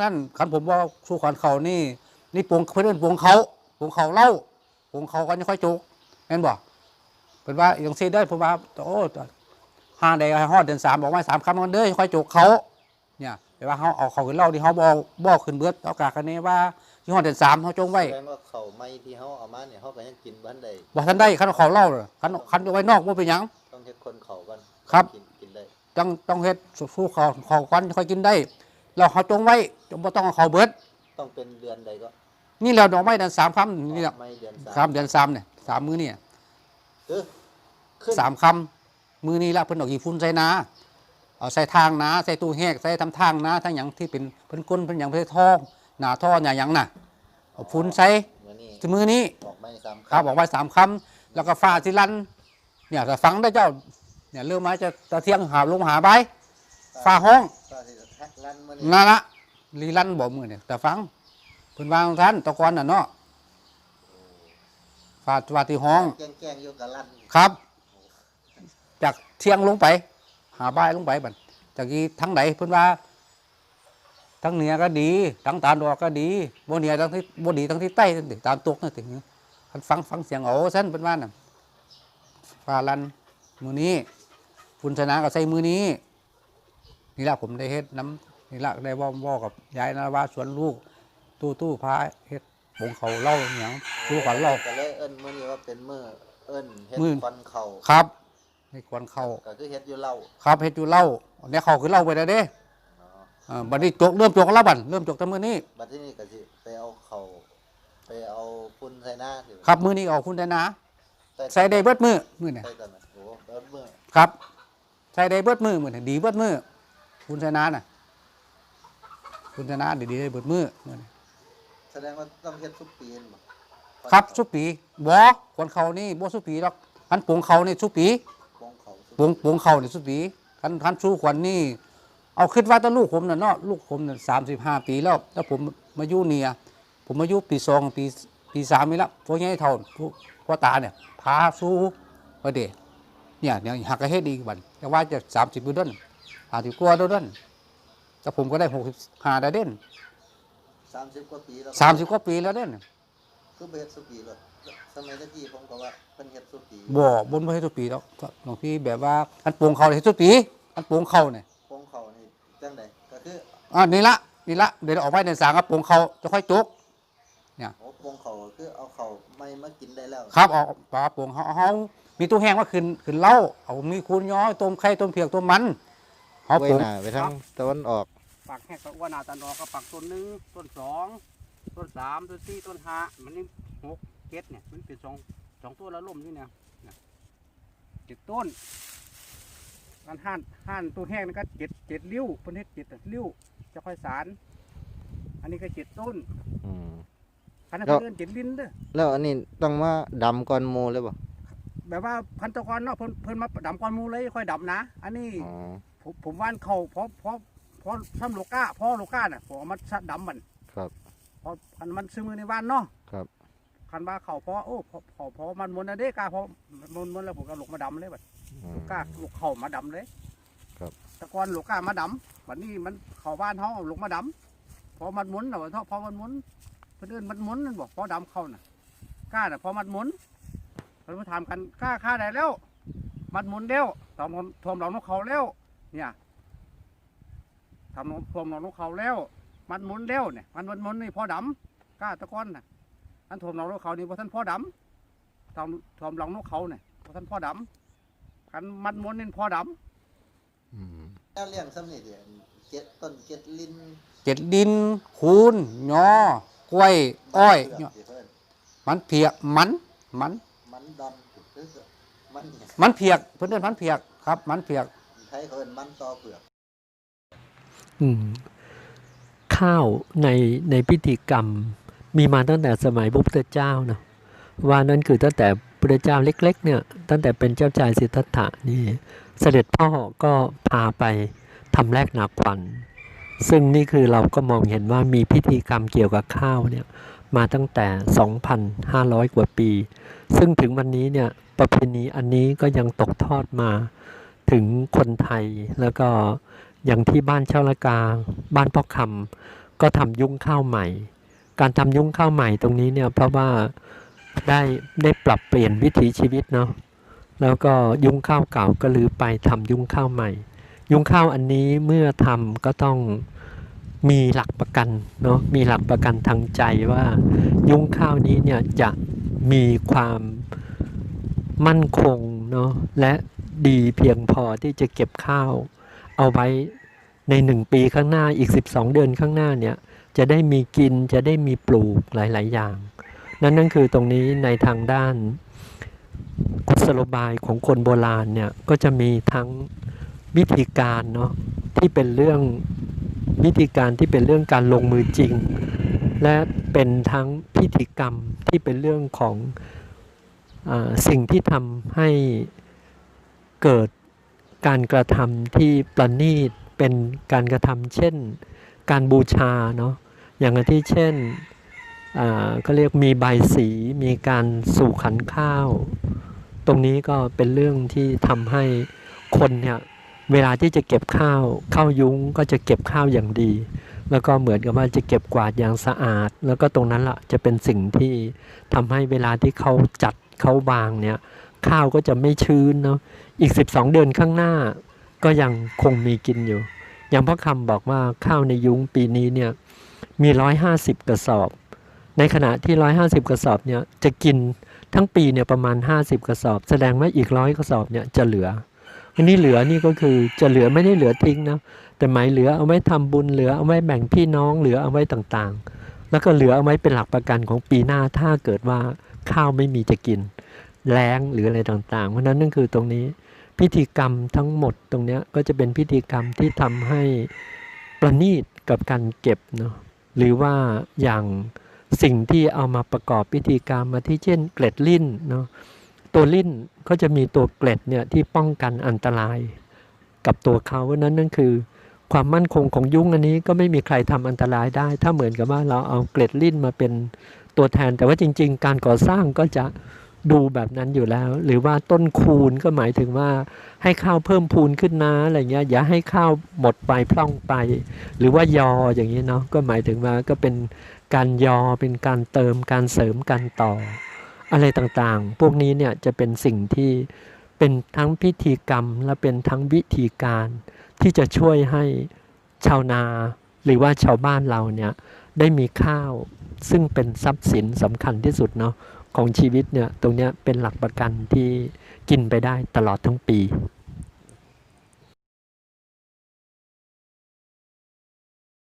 ท่านคันผมว่าสู้ขวัญเขานี่ นี่ปวงเพื่อนปวงเขาปวงเขาเล่าปวงเขากันยังค่อยจุกเห็นบ่เป็นว่าอย่างซีได้ผมว่าโอ้ห้าใดให้ฮอดเดือนสามบอกว่าสามคำกันเด้อค่อยจุกเขาเนี่ยแต่ว่าเขาเอาเขาขึ้นเล่าที่เขาบอกบอกขึ้นเบิดเอากากันนี้ว่าที่ฮอดเดือนสามเขาจงไว้แสดงว่าเขาไม่ที่เขาเอามาเนี่ยเขาก็ยังกินบ้านใดว่าท่านได้คันเขาเล่าเลยคันคันเอาไว้นอกว่าเป็นหยังต้องเฮ็ดคนเขากันครับกินกินได้ต้องต้องเฮ็ดสู้เขาเขาควันค่อยกินได้ เราเขาจงไว้จงบ่ต้องเอาเขาเบิด ต้องเป็นเดือนใดก็นี่เราดอกไม้เดือนสามคำนี่แหละไม่เดือนสามครับเดือนสามเนี่ยสามมือเนี่ยคือขึ้นสามคำมือนี้ละเพิ่นเออกอีฟุ้นใส่นาเอาใส่ทางนาใส่ตู้แหกใส่ทำทางนาทั้งหยังที่เป็นเพิ่นก้นเพิ่นหยังเพิ่นท่อหนาท่อหนาหยังน่ะเอาฟุ้นใส่มื้อนี้ที่มือนี้ออกไม่สามครับบอกไว้สามคำแล้วก็ฟ้าที่ลันเนี่ยถ้าฟังได้เจ้าเนี่ยเริ่มมาจะตะเที่ยงหาลงหาใบฟ้าห้องก็สิทักลั่ นมื้อนี้นั่นละลีลันบอกมือเนี่ยแต่ฟังเพิ่นวางท่านตะกอนน่ะเนาะฟาดวาที่ห้องแกล้งๆอยู่กับลั่นครับ จากเที่ยงลงไป หาบ่ายลงไปบัดจากนี้ทั้งไหนเพิ่นว่า ทั้งเหนือก็ดี ทั้งตาดอกก็ดีบ่เหนือทั้งที่บ่ดีทั้งที่ใต้นั่นสิตามตกนั่นสิคันฟังฟังเสียงโอ้ซั่นเพิ่นว่าน่ะฟาลันมือนี้คุณชนะก็ใส่มือนี้ นี่ละผมได้เฮ็ดน้ำนี่ละได้เว่าเว่ากับยายนะว่าสวนลูก ตู้ตู้พาเฮ็ดผงเขาเล่าอหย่างสู้ขวัญเล่าก็เลยเอิ้นมื้อนี้ว่าเป็นมื้อเอิ้นเฮ็ดมื้อควันเขาครับนี่ควรเข้าก็คือเฮ็ดอยู่เหล้าครับเฮ็ดอยู่เล่าเนี่ยเขาคือเล่าไปแล้วเด้อ๋ออ่าบัดนี้จกเริ่มจกแล้วบัดเริ่มจกแต่มื้อนี้บัดที่นี่ก็สิไปเอาเขาไปเอาฝุ่นใส่หน้าสิครับมื้อนี้เอาคุณได้นะใส่ใส่ได้เบิดมื้อมื้อเนี่ยใส่ตอนนั้นโอ้เบิดมื้อครับ ใส่ได้เบิดมื้อมื้อเนี่ยดีเบิดมื้อ คุณชนะน่ะ คุณชนะดีดีได้เบิดมื้อมื้อนี้แสดงว่าต้องเฮ็ดทุกปีนบ่ครับสุปีบ่คนเขานี่บ่สุปีหรอกคันปวงเขานี่สุปีปงเขาสุปวงปวงเขานี่สุปีคันคันสู้ขวัญนี่ เอาคิดว่าแตาลูกผมน่ะเนาะลูกผมน่ะ35ปีแล้วแล้วผมมาอยู่เนี่ยผมมาอยู่ปีสองปีปีสามนี่ละพวกนี้เท่าพวกพ่อตาเนี่ยพาสู้ประเดเนี่ยเนี่ยหักกระเฮ็ดอีกบัดแต่ว่าจะ30ปีเด้น 50กว่าเด้นแต่ผมก็ได้65ได้เด่น30กว่าปีแล้ว30กว่าปีแล้วเด่นคือบ่เฮ็ดสุปีเลยสมัยตะกี้ผมก็ว่าเพิ่นเฮ็ดสุปีบ่บนบ่เฮ็ดทุกปีแล้วหลวงพี่แบบว่าอันปวงเขาเฮ็ดทุกปีอันปวงเขาเนี่ยปงเขานี่จังไดก็คืออ่านี่ละนี่ละเดี๋ยวออกไปในสางครับปวงเขาจะค่อยจุกโอ้ปงเขาก็คือเอาเขาไม่มากินได้แล้ว ครับเอาปลาปวงเขาเฮามีตู้แห้งว่าขึ้นขึ้นเหล้าเอามีคูนย้อยต้มไข่ต้มเผือกต้มมัน เฮาไว้ปวงหน้าไปทางตะวันออกปักแห้งก็ว่านาตันดอกก็ปักต้นหนึ่งต้นสองต้นสามต้นสี่ต้นห้ามันนี่หกเจ็ดเนี่ยมันเป็นสองสองต้นแล้วล่มนี่เนี่ยเนี่ยเจ็ดต้นการห่านห่านตัวแห้งนี่ก็เจ็ดเจ็ดริ้วเพิ่นเฮ็ดเจ็ดริ้วจะค่อยสาร อันนี้ก็เจ็ดต้นอืมอันนั้นแล้ว เพิ่นเอิ้นเจ็ดลิ้นเด้อแล้วอันนี้ต้องมาดำก่อนหมู่เลยบ่แบบว่าพันตะกรเนาะเพิ่นเพิ่นมาดำก้อนหมูเลยค่อยดำนะ อันนี้ อ๋อ ผมผมว่านเขาเพราะเพราะเพราะซ้ำโลก้าเพราะโลก้าน่ะผมเอามาดำมันครับ เพราะอันมันซื้อมือในบ้านเนาะครับคันว่าเขาเพราะโอ้เพราะเพราะเพราะมันมนต์นะเด้กาเพราะมันมนต์แล้วผมก็หลกมาดำเลยบัดอืมกล้าลูกเข่ามาดำเลยครับ แตะกอนลูกกล้ามาดำบัดนี้มันเข้าบ้านเขาเอาลูกมาดำเพราะมันหมุนน่ะว่าเพราะมันหมุนเพิ่นเอิ้นมันหมุนนั่นบอกเพราะดำเข้าน่ะกล้าน่ะเพราะมันหมุนเพิ่นมาถามกันกล้าค่าได้แล้ว มันหมุนแล้วทำทวมหลองนกเขาแล้ว เนี่ยทำทวมหลองนกเขาแล้ว มันหมุนแล้วเนี่ย มันมันหมุนนี่พอดำกล้าตะก้อนน่ะอันทวมหลองนกเขานี่พอท่านพ่อดำทำทวมหลองนกเขาเนี่ยพอท่านพ่อดำกันมันหมุนนี่พอดอืมแล้วเลี้ยงซ้ำนี่เดี๋ยวเจ็ดต้นเจ็ดลิ้นำเจ็ดดินคูนยอกล้วยอ้อยเผืกสิเพิ่นมันเพียกมันมันมันดำคือมันเนี่ยมันเพียกเพื่อนเอนมันเพียกครับ มันเพียกไท ยเขาเอิ้นมันต่อเผือกอืมข้าวในในพิธีกรรมมีมาตั้งแต่สมัยพระพุทธเจ้านะว่านั่นคือตั้งแต่พระเจ้าเล็ก ๆ เนี่ย ตั้งแต่เป็นเจ้าชายสิทธัตถะนี่ เสด็จพ่อก็พาไปทำแลกนาควันซึ่งนี่คือเราก็มองเห็นว่ามีพิธีกรรมเกี่ยวกับข้าวเนี่ยมาตั้งแต่ 2,500 กว่าปี ซึ่งถึงวันนี้เนี่ยประเพณีอันนี้ก็ยังตกทอดมา ถึงคนไทยแล้วก็อย่างที่บ้านเช่าละกา บ้านพ่อคำก็ก็ทำยุ้งข้าวใหม่ การทำยุ้งข้าวใหม่ตรงนี้เนี่ยเพราะว่าได้ได้ปรับเปลี่ยนวิถีชีวิตเนาะแล้วก็ยุ้งข้าวเก่าก็ลือไปทำยุ้งข้าวใหม่ ยุ้งข้าวอันนี้เมื่อทำก็ต้องมีหลักประกันเนาะมีหลักประกันทางใจว่า ยุ้งข้าวนี้เนี่ยจะมีความมั่นคงเนาะและ ดีเพียงพอที่จะเก็บข้าว เอาไว้ในหนึ่งปีข้างหน้าอีก 12 เดือนข้างหน้าเนี่ยจะได้มีกินจะได้มีปลูกหลาย ๆ อย่าง นั่นนั่นคือตรงนี้ในทางด้านกุศโลบายของคนโบราณเนี่ยก็จะมีทั้งวิธีการเนาะที่เป็นเรื่องวิธีการที่เป็นเรื่องการลงมือจริง และเป็นทั้งพิธีกรรมที่เป็นเรื่องของอสิ่งที่ทำให้ เกิดการกระทำที่ประณีตเป็นการกระทำเช่น การบูชาเนาะอย่างที่เช่นก็เรียกมีใบสีมีการสู่ขันข้าว ตรงนี้ก็เป็นเรื่องที่ทำให้คนเนี่ยเวลาที่จะเก็บข้าวข้าวยุ้งก็จะเก็บข้าวอย่างดี แล้วก็เหมือนกับว่าจะเก็บกวาดอย่างสะอาด แล้วก็ตรงนั้นละจะเป็นสิ่งที่ทำให้เวลาที่เขาจัดเขาวางเนี่ย ข้าวก็จะไม่ชื้นเนาะอีก 12 เดือนข้างหน้า ก็ยังคงมีกินอยู่ อย่างพ่อคำบอกว่าข้าวในยุ้งปีนี้เนี่ยมี 150 กระสอบ ในขณะที่ 150 กระสอบเนี่ยจะกินทั้งปีเนี่ยประมาณ 50 กระสอบ แสดงว่าอีกร้อยกระสอบเนี่ยจะเหลืออันนี้เหลือนี่ก็คือจะเหลือไม่ได้เหลือทิ้งนะแต่หมายเหลือเอาไว้ทำบุญเหลือเอาไว้แบ่งพี่น้องเหลือเอาไว้ต่างๆ แล้วก็เหลือเอาไว้เป็นหลักประกันของปีหน้าถ้าเกิดว่าข้าวไม่มีจะกิน แล้งหรืออะไรต่างๆ เพราะนั้นนั่นคือตรงนี้พิธีกรรมทั้งหมดตรงนี้ก็จะเป็นพิธีกรรมที่ทำให้ประณีตกับการเก็บเนาะหรือว่าอย่างสิ่งที่เอามาประกอบพิธีกรรมมาที่เช่น เกล็ดลิ้นเนาะตัวลิ้นก็จะมีตัวเกล็ดเนี่ยที่ป้องกันอันตรายกับตัวเขาเพราะนั้นนั่นคือความมั่นคงของยุ้งอันนี้ก็ไม่มีใครทำอันตรายได้ ถ้าเหมือนกับว่าเราเอาเกล็ดลิ้นมาเป็นตัวแทน แต่ว่าจริง ๆ การก่อสร้างก็จะ ดูแบบนั้นอยู่แล้ว หรือว่าต้นคูณก็หมายถึงว่าให้ข้าวเพิ่มพูนขึ้นนะอะไรเงี้ยอย่าให้ข้าวหมดไปพร่องไป หรือว่ายออย่างนี้เนาะก็หมายถึงว่าก็เป็นการยอเป็นการเติมการเสริมการต่อ อะไรต่างๆ พวกนี้เนี่ยจะเป็นสิ่งที่เป็นทั้งพิธีกรรมและเป็นทั้งวิธีการที่จะช่วยให้ชาวนา หรือว่าชาวบ้านเราเนี่ยได้มีข้าวซึ่งเป็นทรัพย์สินสำคัญที่สุดเนาะ ของชีวิตเนี่ยตรงนี้เป็นหลักประกันที่กินไปได้ตลอดทั้งปี